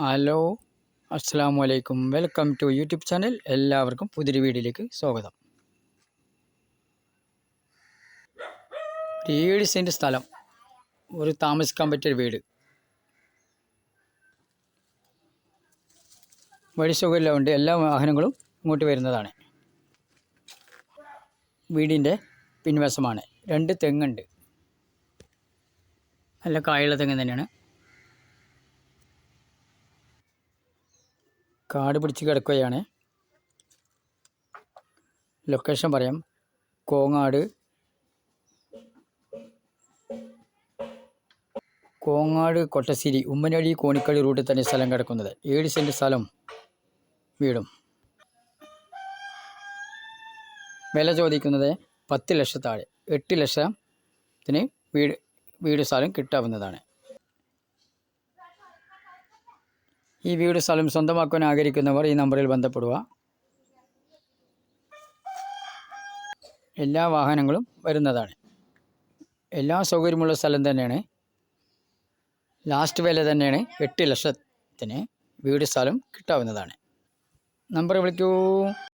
Hello അസ്സാം വലൈക്കും welcome to YouTube channel. എല്ലാവർക്കും പുതിയൊരു വീഡിയോയിലേക്ക് സ്വാഗതം. ഏഴ് സെന്റ് സ്ഥലം. ഒരു താമസിക്കാൻ പറ്റിയ വീട്. വഴി സൗകര്യമെല്ലാം ഉണ്ട്. എല്ലാ വാഹനങ്ങളും ഇങ്ങോട്ട് വരുന്നതാണ്. വീടിന്റെ പിൻവശമാണ്. രണ്ട് തെങ്ങുണ്ട്. നല്ല കായുള്ള തെങ്ങ് തന്നെയാണ്. കാട് പിടിച്ച് കിടക്കുകയാണ്. ലൊക്കേഷൻ പറയാം. കോങ്ങാട്. കോങ്ങാട് കൊട്ടശ്ശേരി ഉമ്മനടി കോണിക്കളി റൂട്ടിൽ തന്നെ സ്ഥലം കിടക്കുന്നത്. ഏഴ് സെന്റ് സ്ഥലം വീടും. വില ചോദിക്കുന്നത് പത്ത് ലക്ഷത്താഴെ. എട്ട് ലക്ഷത്തിന് വീട് വീട് സ്ഥലം കിട്ടാവുന്നതാണ്. ഈ വീട് സ്ഥലം സ്വന്തമാക്കാൻ ആഗ്രഹിക്കുന്നവർ ഈ നമ്പറിൽ ബന്ധപ്പെടുക. എല്ലാ വാഹനങ്ങളും വരുന്നതാണ്. എല്ലാ സൗകര്യമുള്ള സ്ഥലം തന്നെയാണ്. ലാസ്റ്റ് വില തന്നെയാണ്. എട്ട് ലക്ഷത്തിന് വീട് സ്ഥലം കിട്ടാവുന്നതാണ്. നമ്പർ വിളിക്കൂ.